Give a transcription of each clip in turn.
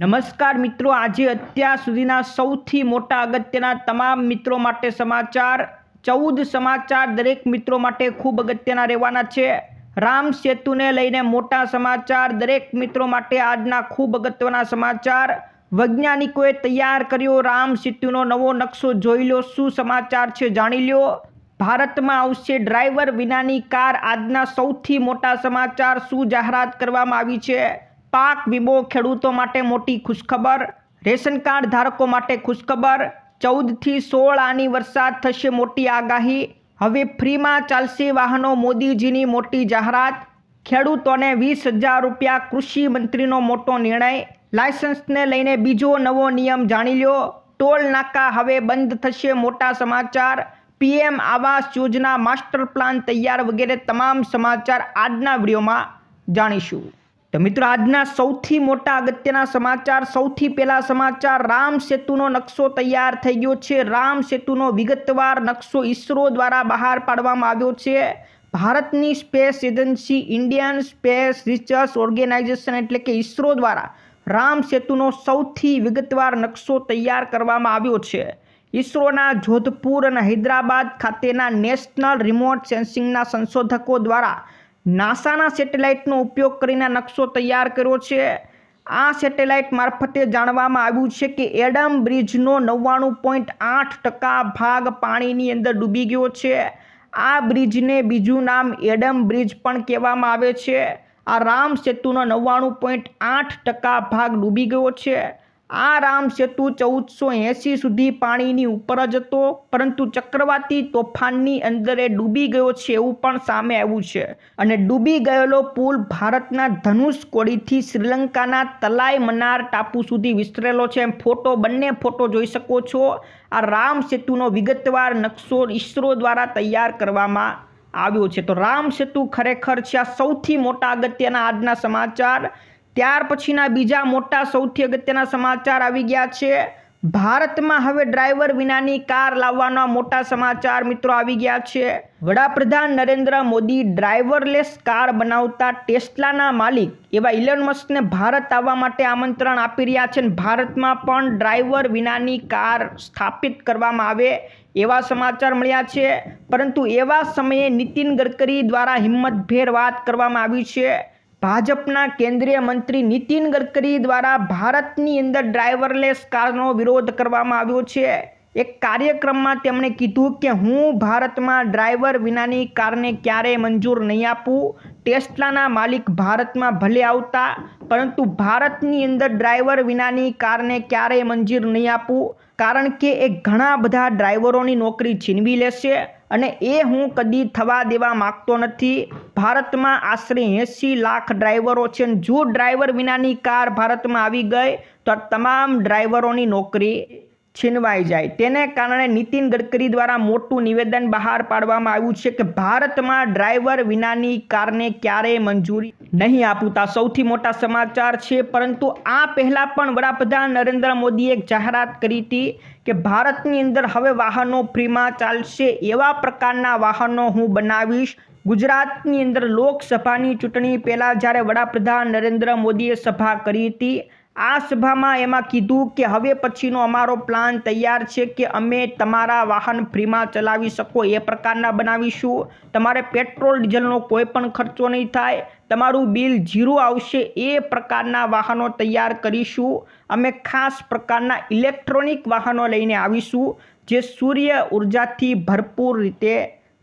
નમસ્કાર મિત્રો, આજે અત્યાર સુધીના સૌથી મોટા અગત્યના તમામ મિત્રો માટે સમાચાર, ચૌદ સમાચાર દરેક મિત્રો માટે ખૂબ અગત્યના રહેવાના છે. રામ સેતુને લઈને મોટા સમાચાર, દરેક મિત્રો માટે આજના ખૂબ અગત્યના સમાચાર. વૈજ્ઞાનિકોએ તૈયાર કર્યો રામ સેતુનો નવો નકશો, જોઈ લો શું સમાચાર છે જાણી લો. ભારતમાં આવશે ડ્રાઈવર વિનાની કાર, આજના સૌથી મોટા સમાચાર શું જાહેરાત કરવામાં આવી છે? પાક વીમો ખેડૂતો માટે મોટી ખુશખબર, રેશન કાર્ડ ધારકો માટે ખુશખબર, ચૌદથી સોળ આની વરસાદ થશે મોટી આગાહી. હવે ફ્રીમાં ચાલશે વાહનો મોદીજીની મોટી જાહેરાત. ખેડૂતોને વીસ હજાર રૂપિયા કૃષિ મંત્રીનો મોટો નિર્ણય. લાયસન્સને લઈને બીજો નવો નિયમ જાણી લો ટોલ નાકા હવે બંધ થશે મોટા સમાચાર. PM Awas Yojana master plan તૈયાર વગેરે તમામ સમાચાર આજના વિડીયોમાં જાણીશું. તો મિત્રો, આજના સૌથી મોટા અગત્યના સમાચાર, સૌથી પહેલા સમાચાર, રામ સેતુનો નકશો તૈયાર થઈ ગયો છે. રામ સેતુનો વિગતવાર નકશો ઈસરો દ્વારા બહાર પાડવામાં આવ્યો છે. ભારતની space agency, Indian space research organisation એટલે કે ઈસરો દ્વારા રામ સેતુનો સૌથી વિગતવાર નકશો તૈયાર કરવામાં આવ્યો છે. ઈસરોના જોધપુર અને હૈદરાબાદ ખાતેના નેશનલ રિમોટ સેન્સિંગના સંશોધકો દ્વારા નાસાના સેટેલાઇટનો ઉપયોગ કરીને નકશો તૈયાર કર્યો છે. આ સેટેલાઇટ મારફતે જાણવામાં આવ્યું છે કે એડમ બ્રિજનો નવ્વાણું પોઈન્ટ આઠ ટકા ભાગ પાણીની અંદર ડૂબી ગયો છે. આ બ્રિજને બીજું નામ એડમ બ્રિજ પણ કહેવામાં આવે છે. આ રામ સેતુનો નવ્વાણું પોઈન્ટ આઠ ટકા ભાગ ડૂબી ગયો છે. આ રામ સેતુ ચૌદસો એંસી સુધી પાણીની ઉપર જ હતો, પરંતુ ચક્રવાતી તોફાનની અંદર એ ડૂબી ગયો છે એવું પણ સામે આવ્યું છે. અને ડૂબી ગયેલો પુલ ભારતના ધનુષકોડીથી શ્રીલંકાના તલાઈ મનાર ટાપુ સુધી વિસ્તરેલો છે. એમ ફોટો, બંને ફોટો જોઈ શકો છો. આ રામ સેતુનો વિગતવાર નકશો ઈસરો દ્વારા તૈયાર કરવામાં આવ્યો છે. તો રામ સેતુ ખરેખર છે આ સૌથી મોટા અગત્યના આજના સમાચાર. ત્યાર પછીના બીજા મોટા સૌથી અગત્યના સમાચાર આવી ગયા છે. ભારતમાં હવે ડ્રાઈવર વિનાની કાર લાવવાના મોટા સમાચાર મિત્રો આવી ગયા છે. વડાપ્રધાન નરેન્દ્ર મોદી ડ્રાઈવરલેસ કાર બનાવતા ટેસ્લાના માલિક એવા ઇલન મસ્કને ભારત આવવા માટે આમંત્રણ આપી રહ્યા છે અને ભારતમાં પણ ડ્રાઈવર વિનાની કાર સ્થાપિત કરવામાં આવે એવા સમાચાર મળ્યા છે. પરંતુ એવા સમયે નીતિન ગડકરી દ્વારા હિંમતભેર વાત કરવામાં આવી છે. ભાજપના કેન્દ્રીય મંત્રી નીતિન ગડકરી દ્વારા ભારતની અંદર ડ્રાઈવરલેસ કારનો વિરોધ કરવામાં આવ્યો છે. એક કાર્યક્રમમાં તેમણે કીધું કે હું ભારતમાં ડ્રાઈવર વિનાની કારને ક્યારેય મંજૂર નહીં આપું. ટેસ્લાના માલિક ભારતમાં ભલે આવતા, પરંતુ ભારતની અંદર ડ્રાઈવર વિનાની કારને ક્યારેય મંજૂર નહીં આપું, કારણ કે એ ઘણા બધા ડ્રાઈવરોની નોકરી છીનવી લેશે. અને એ હું કદી થવા દેવા માગતો નથી. ભારતમાં આશરે એંસી લાખ ડ્રાઈવરો છે જો ડ્રાઈવર વિનાની કાર ભારતમાં આવી ગઈ, તો તમામ ડ્રાઈવરોની નોકરી છીનવાઈ જાય. તેને કારણે નીતિન ગડકરી દ્વારા મોટું નિવેદન બહાર પાડવામાં આવ્યું છે કે ભારતમાં ડ્રાઈવર વિનાની કારને ક્યારેય મંજૂરી નહીં આપતા. સૌથી મોટા સમાચાર છે, પરંતુ આ પહેલાં પણ વડાપ્રધાન નરેન્દ્ર મોદીએ એક જાહેરાત કરી હતી કે ભારતની અંદર હવે વાહનો ફ્રીમાં ચાલશે એવા પ્રકારના વાહનો હું બનાવીશ. ગુજરાતની અંદર લોકસભાની ચૂંટણી પહેલાં જ્યારે વડાપ્રધાન નરેન્દ્ર મોદીએ સભા કરી હતી આ સભામાં એમાં કીધું કે હવે પછીનો અમારો પ્લાન તૈયાર છે કે અમે તમારા વાહન ફ્રીમાં ચલાવી શકો, એ પ્રકારના બનાવીશું. તમારે પેટ્રોલ, ડીઝલનો કોઈ પણ ખર્ચો નહીં થાય. તમારું બિલ ઝીરો આવશે, એ પ્રકારના વાહનો તૈયાર કરીશું. અમે ખાસ પ્રકારના ઇલેક્ટ્રોનિક વાહનો લઈને આવીશું, જે સૂર્ય ઉર્જાથી ભરપૂર રીતે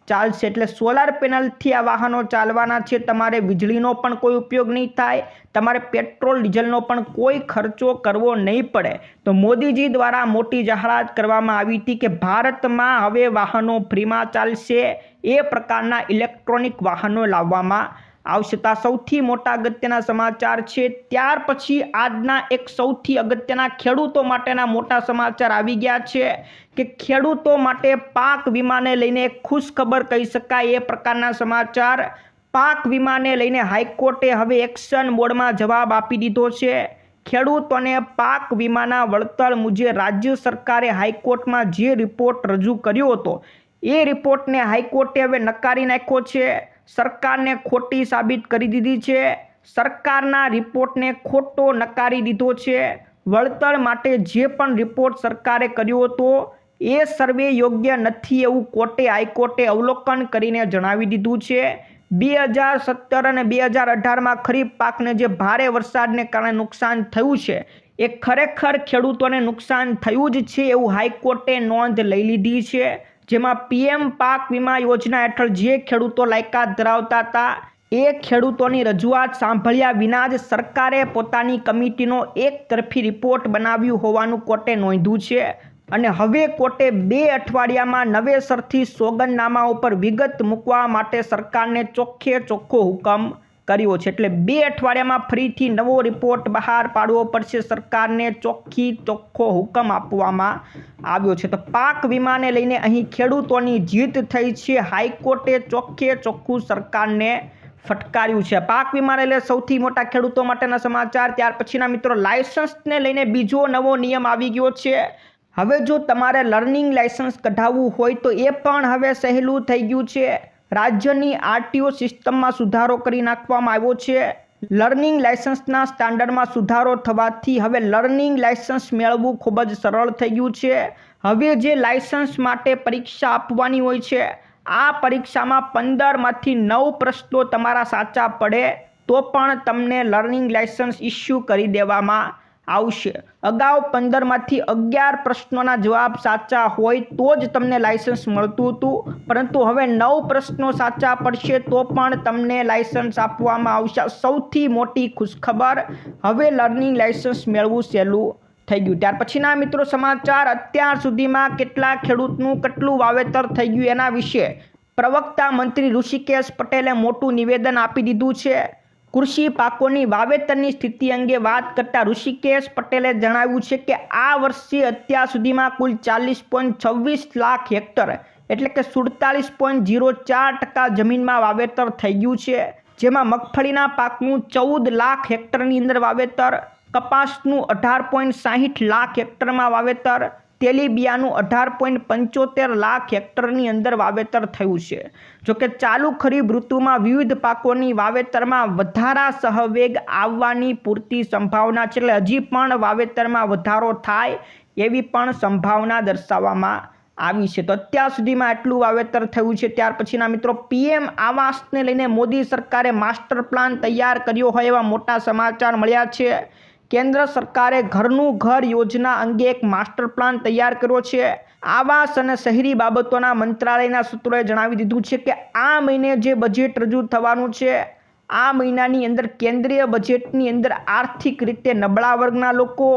ચાલશે એટલે સોલાર પેનલથી આ વાહનો ચાલવાના છે. તમારે વીજળીનો પણ કોઈ ઉપયોગ નહીં થાય. તમારે પેટ્રોલ ડીઝલનો પણ કોઈ ખર્ચો કરવો નહીં પડે. તો મોદીજી દ્વારા મોટી જાહેરાત કરવામાં આવી હતી કે ભારતમાં હવે વાહનો ફ્રીમાં ચાલશે. એ પ્રકારના ઇલેક્ટ્રોનિક વાહનો લાવવામાં આવશે સૌથી મોટા અગત્યના સમાચાર છે. ત્યાર પછી આજના એક સૌથી અગત્યના ખેડૂતો માટેના મોટા સમાચાર આવી ગયા છે કે ખેડૂતો માટે પાક વીમાને લઈને ખુશ ખબર કહી શકાય એ પ્રકારના સમાચાર. પાક વીમાને લઈને હાઈકોર્ટે હવે એક્શન મોડમાં જવાબ આપી દીધો છે. ખેડૂતોને પાક વીમાના વળતર મુજબ રાજ્ય સરકારે હાઈકોર્ટમાં જે રિપોર્ટ રજૂ કર્યો હતો, એ રિપોર્ટને હાઈકોર્ટે હવે નકારી નાખ્યો છે. સરકારને ખોટી સાબિત કરી દીધી છે. સરકારના રિપોર્ટને ખોટો નકારી દીધો છે. વળતર માટે જે પણ રિપોર્ટ સરકારે કર્યો હતો, એ સર્વે યોગ્ય નથી એવું કોર્ટે, હાઈકોર્ટે અવલોકન કરીને જણાવી દીધું છે. બે હજાર સત્તર અને બે હજાર અઢારમાં ખરીફ પાકને જે ભારે વરસાદને કારણે નુકસાન થયું છે, એ ખરેખર ખેડૂતોને નુકસાન થયું જ છે એવું હાઈકોર્ટે નોંધ લઈ લીધી છે. જેમાં પીએમ પાક વીમા યોજના હેઠળ જે ખેડૂતો લાયકાત ધરાવતા હતા, એ ખેડૂતોની રજૂઆત સાંભળ્યા વિના જ સરકારે પોતાની કમિટીનો એક તરફી રિપોર્ટ બનાવ્યું હોવાનું કોર્ટે નોંધ્યું છે. અને હવે કોર્ટે બે અઠવાડિયામાં નવેસરથી સોગંદનામા ઉપર વિગત મૂકવા માટે સરકારને ચોખ્ખે ચોખ્ખો હુકમ કર્યો છે એટલે બે અઠવાડિયામાં ફરીથી નવો રિપોર્ટ બહાર પાડવો પડશે. સરકારને ચોખ્ખી ચોખ્ખો હુકમ આપવામાં આવ્યો છે. તો પાક વીમાને લઈને અહીં ખેડૂતોની જીત થઈ છે. હાઈકોર્ટે ચોખ્ખે ચોખ્ખું સરકારને ફટકાર્યું છે. પાક વીમાને લઈને સૌથી મોટા ખેડૂતો માટેના સમાચાર. ત્યાર પછીના મિત્રો લાયસન્સને લઈને બીજો નવો નિયમ આવી ગયો છે. હવે જો તમારે લર્નિંગ લાયસન્સ કઢાવવું હોય તો એ પણ હવે સહેલું થઈ ગયું છે. રાજ્યની આરટીઓ સિસ્ટમમાં સુધારો કરી નાખવામાં આવ્યો છે. લર્નિંગ લાયસન્સના સ્ટાન્ડર્ડમાં સુધારો થવાથી હવે લર્નિંગ લાયસન્સ મેળવવું ખૂબ જ સરળ થઈ ગયું છે. હવે જે લાયસન્સ માટે પરીક્ષા આપવાની હોય છે, આ પરીક્ષામાં પંદરમાંથી નવ પ્રશ્નો તમારા સાચા પડે તો પણ તમને લર્નિંગ લાયસન્સ ઇસ્યુ કરી દેવામાં આવશે. અગાઉ પંદરમાંથી અગિયાર પ્રશ્નોના જવાબ સાચા હોય તો જ તમને લાયસન્સ મળતું હતું. પરંતુ હવે નવ પ્રશ્નો સાચા પડશે તો પણ તમને લાયસન્સ આપવામાં આવશે. સૌથી મોટી ખુશખબર, હવે લર્નિંગ લાયસન્સ મેળવવું સહેલું થઈ ગયું. ત્યાર પછીના મિત્રો સમાચાર, અત્યાર સુધીમાં કેટલા ખેડૂતનું કેટલું વાવેતર થઈ ગયું એના વિશે પ્રવક્તા મંત્રી ઋષિકેશ પટેલે મોટું નિવેદન આપી દીધું છે. કૃષિ પાકોની વાવેતરની સ્થિતિ અંગે વાત કરતા ઋષિકેશ પટેલે જણાવ્યું છે કે આ વર્ષે અત્યાર સુધીમાં કુલ ચાલીસ પોઈન્ટ છવ્વીસ લાખ હેક્ટર એટલે કે સુડતાલીસ પોઈન્ટ જીરો ચાર ટકા જમીનમાં વાવેતર થઈ ગયું છે. જેમાં મગફળીના પાકનું ચૌદ લાખ હેક્ટરની અંદર વાવેતર, કપાસનું અઢાર પોઈન્ટ સાહીઠ લાખ હેક્ટરમાં વાવેતર તેલીબિયાનું અઢાર પોઈન્ટ પંચોતેર લાખ હેક્ટરની અંદર વાવેતર થયું છે. જોકે ચાલુ ખરીફ ઋતુમાં વિવિધ પાકોની વાવેતરમાં વધારા સહવેગ આવવાની પૂરતી સંભાવના છે એટલે હજી પણ વાવેતરમાં વધારો થાય એવી પણ સંભાવના દર્શાવવામાં આવી છે. તો અત્યાર સુધીમાં એટલું વાવેતર થયું છે. ત્યાર પછીના મિત્રો, પીએમ આવાસને લઈને મોદી સરકારે માસ્ટર પ્લાન તૈયાર કર્યો હોય એવા મોટા સમાચાર મળ્યા છે. કેન્દ્ર સરકારે ઘરનું ઘર યોજના અંગે એક માસ્ટર પ્લાન તૈયાર કર્યો છે. આવાસ અને શહેરી બાબતોના મંત્રાલયના સૂત્રોએ જણાવી દીધું છે કે આ મહિને જે બજેટ રજૂ થવાનું છે, આ મહિનાની અંદર કેન્દ્રીય બજેટની અંદર આર્થિક રીતે નબળા વર્ગના લોકો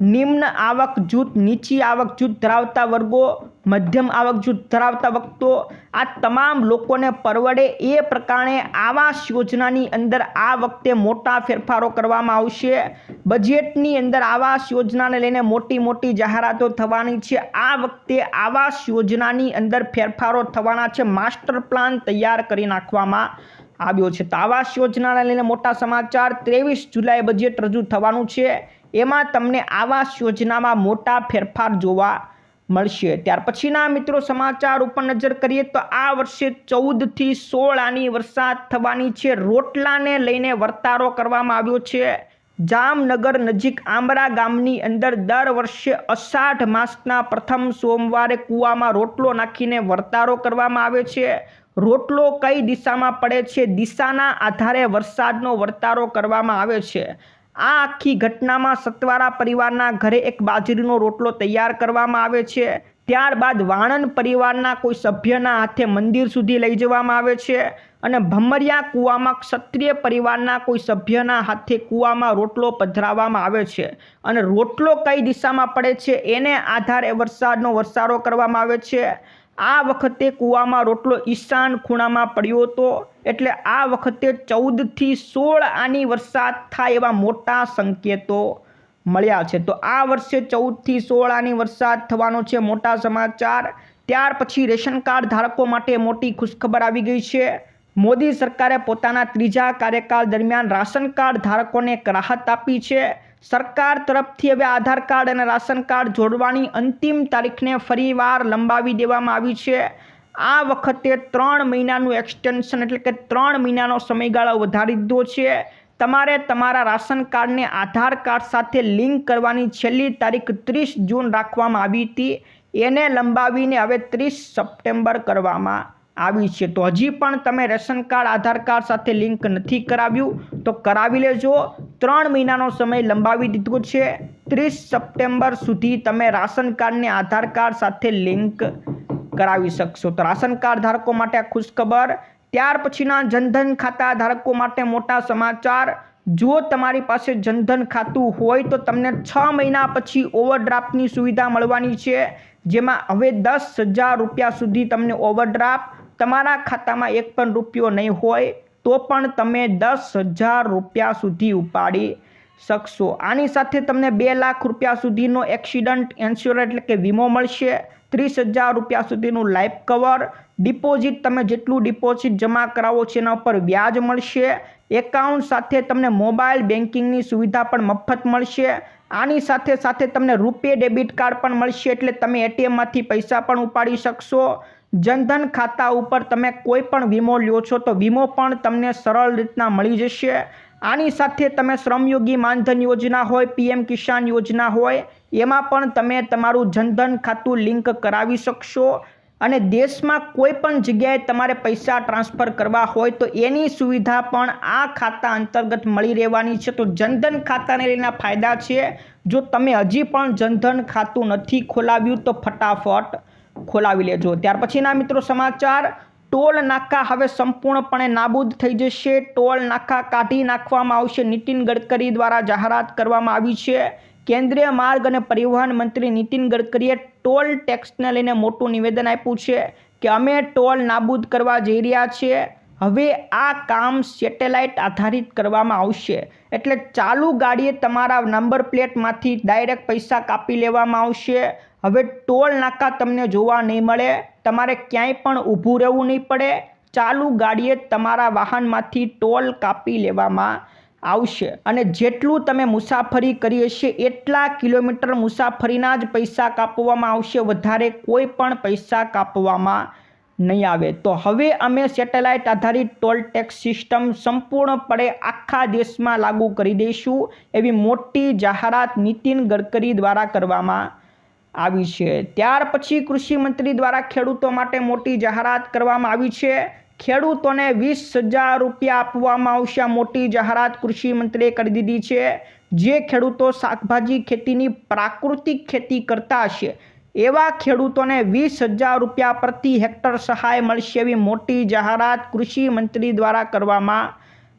નિમ્ન આવક જૂથ, નીચી આવક જૂથ ધરાવતા વર્ગો, મધ્યમ આવક જૂથ ધરાવતા વખતો આ તમામ લોકોને પરવડે એ પ્રકારે આવાસ યોજનાની અંદર આ વખતે મોટા ફેરફારો કરવામાં આવશે. બજેટની અંદર આવાસ યોજનાને લઈને મોટી મોટી જાહેરાતો થવાની છે. આ વખતે આવાસ યોજનાની અંદર ફેરફારો થવાના છે. માસ્ટર પ્લાન તૈયાર કરી નાખવામાં આવ્યો છે. તો આવાસ યોજનાને લઈને મોટા સમાચાર, ત્રેવીસ જુલાઈ બજેટ રજૂ થવાનું છે. એમાં તમને આવાસ યોજનામાં મોટા ફેરફાર જોવા મળશે. ત્યાર પછીના મિત્રો સમાચાર ઉપર નજર કરીએ તો આ વર્ષે ચૌદથી સોળ આની વરસાદ થવાની છે. રોટલાને લઈને વર્તારો કરવામાં આવ્યો છે. જામનગર નજીક આંબરા ગામની અંદર દર વર્ષે અષાઢ માસના પ્રથમ સોમવારે કૂવામાં રોટલો નાખીને વર્તારો કરવામાં આવે છે. રોટલો કઈ દિશામાં પડે છે? દિશાના આધારે વરસાદનો વર્તારો કરવામાં આવે છે. આ આખી ઘટનામાં સતવારા પરિવારના ઘરે એક બાજરીનો રોટલો તૈયાર કરવામાં આવે છે. ત્યારબાદ વાણંદ પરિવારના કોઈ સભ્યના હાથે મંદિર સુધી લઈ જવામાં આવે છે અને ભમરિયા કૂવામાં ક્ષત્રિય પરિવારના કોઈ સભ્યના હાથે કૂવામાં રોટલો પધરાવવામાં આવે છે અને રોટલો કઈ દિશામાં પડે છે એને આધારે વરસાદનો વરસારો કરવામાં આવે છે. આ વખતે કૂવામાં રોટલો ઈશાન ખૂણામાં પડ્યો હતો એટલે આ વખતે ચૌદથી સોળ આની વરસાદ થાય એવા મોટા સંકેતો મળ્યા છે. તો આ વર્ષે ચૌદથી સોળ આની વરસાદ થવાનો છે મોટા સમાચાર. ત્યાર પછી રેશન કાર્ડ ધારકો માટે મોટી ખુશખબર આવી ગઈ છે. મોદી સરકારે પોતાના ત્રીજા કાર્યકાળ દરમિયાન રાશન કાર્ડ ધારકોને રાહત આપી છે. સરકાર તરફથી હવે આધાર કાર્ડ અને રાશન કાર્ડ જોડવાની અંતિમ તારીખને ફરીવાર લંબાવી દેવામાં આવી છે. આ વખતે ત્રણ મહિનાનું એક્સટેન્શન એટલે કે ત્રણ મહિનાનો સમયગાળો વધારી દીધો છે. તમારે તમારા રાશન કાર્ડને આધાર કાર્ડ સાથે લિંક કરવાની છેલ્લી તારીખ ત્રીસ જૂન રાખવામાં આવી હતી. એને લંબાવીને હવે ત્રીસ સપ્ટેમ્બર કરવામાં આવી છે. તો હજી પણ તમે રેશન કાર્ડ, આધાર કાર્ડ સાથે લિંક નથી કરાવ્યું, તો કરાવી લેજો. ત્રણ મહિનાનો સમય લંબાવી દીધો છે. ત્રીસ સપ્ટેમ્બર સુધી તમે રાશન કાર્ડને આધાર કાર્ડ સાથે લિંક કરાવી શકશો. તો રાશન કાર્ડ ધારકો માટે ખુશખબર. ત્યાર પછીના જનધન ખાતા ધારકો માટે મોટા સમાચાર. જો તમારી પાસે જનધન ખાતું હોય તો તમને છ મહિના પછી ઓવરડ્રાફ્ટની સુવિધા મળવાની છે. જેમાં હવે દસ હજાર રૂપિયા સુધી તમને ઓવરડ્રાફ્ટ તમારા ખાતામાં એક પણ રૂપિયો નહીં હોય, તો પણ તમે દસ હજાર રૂપિયા સુધી ઉપાડી શકશો. આની સાથે તમને બે લાખ રૂપિયા સુધીનો એક્સિડન્ટ ઇન્સ્યોરન્સ એટલે કે વીમો મળશે. ત્રીસ હજાર રૂપિયા સુધીનું લાઈફ કવર ડિપોઝિટ તમે જેટલું ડિપોઝિટ જમા કરાવો છો એના ઉપર વ્યાજ મળશે. એકાઉન્ટ સાથે તમને મોબાઈલ બેન્કિંગની સુવિધા પણ મફત મળશે. આની સાથે સાથે તમને રૂપે ડેબિટ કાર્ડ પણ મળશે, એટલે તમે એટીએમમાંથી પૈસા પણ ઉપાડી શકશો. જનધન ખાતા ઉપર તમે કોઈ પણ વીમો લ્યો છો, તો વીમો પણ તમને સરળ રીતના મળી જશે. આની સાથે તમે શ્રમયોગી માનધન યોજના હોય, પીએમ કિસાન યોજના હોય, એમાં પણ તમે તમારું જનધન ખાતું લિંક કરાવી શકશો. અને દેશમાં કોઈ પણ જગ્યાએ તમારે પૈસા ટ્રાન્સફર કરવા હોય, તો એની સુવિધા પણ આ ખાતા અંતર્ગત મળી રહેવાની છે. તો જનધન ખાતાને લઈને ફાયદા છે. જો તમે હજી પણ જનધન ખાતું નથી ખોલાવ્યું, તો ફટાફટ ખોલાવી લેજો. ત્યાર પછીના મિત્રો સમાચાર, ટોલ નાકા હવે સંપૂર્ણપણે નાબૂદ થઈ જશે. ટોલ નાકા કાઢી નાખવામાં આવશે. નીતિન ગડકરી દ્વારા જાહેરાત કરવામાં આવી છે. કેન્દ્રીય માર્ગ અને પરિવહન મંત્રી નીતિન ગડકરીએ ટોલ ટેક્સને લઈને મોટું નિવેદન આપ્યું છે કે અમે ટોલ નાબૂદ કરવા જઈ રહ્યા છીએ. હવે આ કામ સેટેલાઇટ આધારિત કરવામાં આવશે. એટલે ચાલુ ગાડીએ તમારા નંબર પ્લેટમાંથી ડાયરેક્ટ પૈસા કાપી લેવામાં આવશે. હવે ટોલ નાકા તમને જોવા નહીં મળે, તમારે ક્યાંય પણ ઊભું રહેવું નહીં પડે, ચાલુ ગાડીએ તમારા વાહનમાંથી ટોલ કાપી લેવામાં આવશે. અને જેટલું તમે મુસાફરી કરી હશે, એટલા કિલોમીટર મુસાફરીના જ પૈસા કાપવામાં આવશે, વધારે કોઈ પણ પૈસા કાપવામાં નહીં આવે. તો હવે અમે સેટેલાઇટ આધારિત ટોલ ટેક્સ સિસ્ટમ સંપૂર્ણપણે આખા દેશમાં લાગુ કરી દઈશું, એવી મોટી જાહેરાત નીતિન ગડકરી દ્વારા કરવામાં આવી છે. ત્યાર પછી કૃષિ મંત્રી દ્વારા ખેડૂતો માટે મોટી જાહેરાત કરવામાં આવી છે. ખેડૂતોને વીસ હજાર રૂપિયા આપવામાં આવશે. આ મોટી જાહેરાત કૃષિ મંત્રીએ કરી દીધી છે. જે ખેડૂતો શાકભાજી ખેતીની પ્રાકૃતિક ખેતી કરતા હશે, એવા ખેડૂતોને વીસ હજાર રૂપિયા પ્રતિ હેક્ટર સહાય મળશે એવી મોટી જાહેરાત કૃષિ મંત્રી દ્વારા કરવામાં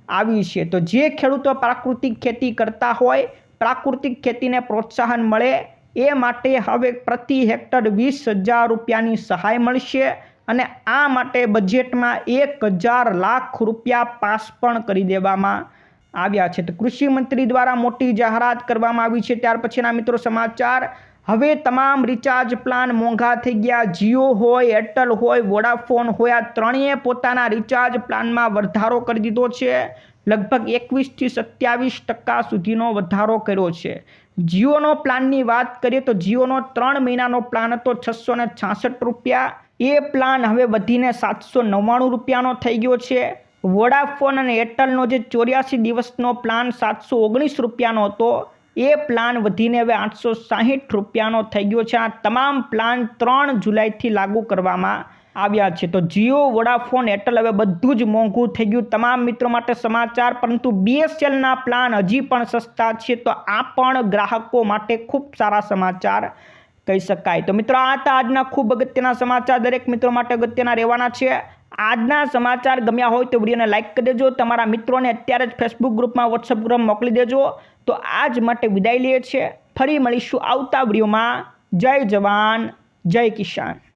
આવી છે. તો જે ખેડૂતો પ્રાકૃતિક ખેતી કરતા હોય, પ્રાકૃતિક ખેતીને પ્રોત્સાહન મળે એ માટે હવે પ્રતિ હેક્ટર વીસ હજાર રૂપિયાની સહાય મળશે અને આ માટે બજેટમાં એક હજાર લાખ રૂપિયા પાસ પણ કરી દેવામાં આવ્યા છે. તો કૃષિ દ્વારા મોટી જાહેરાત કરવામાં આવી છે. ત્યાર પછીના મિત્રો સમાચાર. હવે તમામ રિચાર્જ પ્લાન મોંઘા થઈ ગયા. જીઓ હોય, એરટેલ હોય, વોડાફોન હોય, આ ત્રણેય પોતાના રિચાર્જ પ્લાનમાં વધારો કરી દીધો છે. લગભગ એકવીસથી સત્યાવીસ ટકા સુધીનો વધારો કર્યો છે. જીઓનો પ્લાનની વાત કરીએ તો જીઓનો ત્રણ મહિનાનો પ્લાન હતો છસો ને છાસઠ રૂપિયા. એ પ્લાન હવે વધીને સાતસો નવ્વાણું રૂપિયાનો થઈ ગયો છે. વોડાફોન અને એરટેલનો જે ચોર્યાસી દિવસનો પ્લાન સાતસો ઓગણીસ રૂપિયાનો હતો, એ પ્લાન વધીને હવે આઠસો સાહીઠ રૂપિયાનો થઈ ગયો છે. આ તમામ પ્લાન ત્રણ જુલાઈથી લાગુ કરવામાં આવ્યા છે. તો જીઓ, વોડાફોન, એરટેલ હવે બધું જ મોંઘું થઈ ગયું. તમામ મિત્રો માટે સમાચાર, પરંતુ બીએસએલના પ્લાન હજી પણ સસ્તા છે. તો આ પણ ગ્રાહકો માટે ખૂબ સારા સમાચાર કહી શકાય. તો મિત્રો, આ હતા આજના ખૂબ અગત્યના સમાચાર. દરેક મિત્રો માટે અગત્યના રહેવાના છે. આજના સમાચાર ગમ્યા હોય તો વિડીયોને લાઇક કરી દેજો. તમારા મિત્રોને અત્યારે જ ફેસબુક ગ્રુપમાં વોટ્સઅપ ગ્રુપમાં મોકલી દેજો. તો આજ માટે વિદાય લઈએ છીએ. ફરી મળીશું આવતા વિડીયોમાં. જય જવાન, જય કિસાન.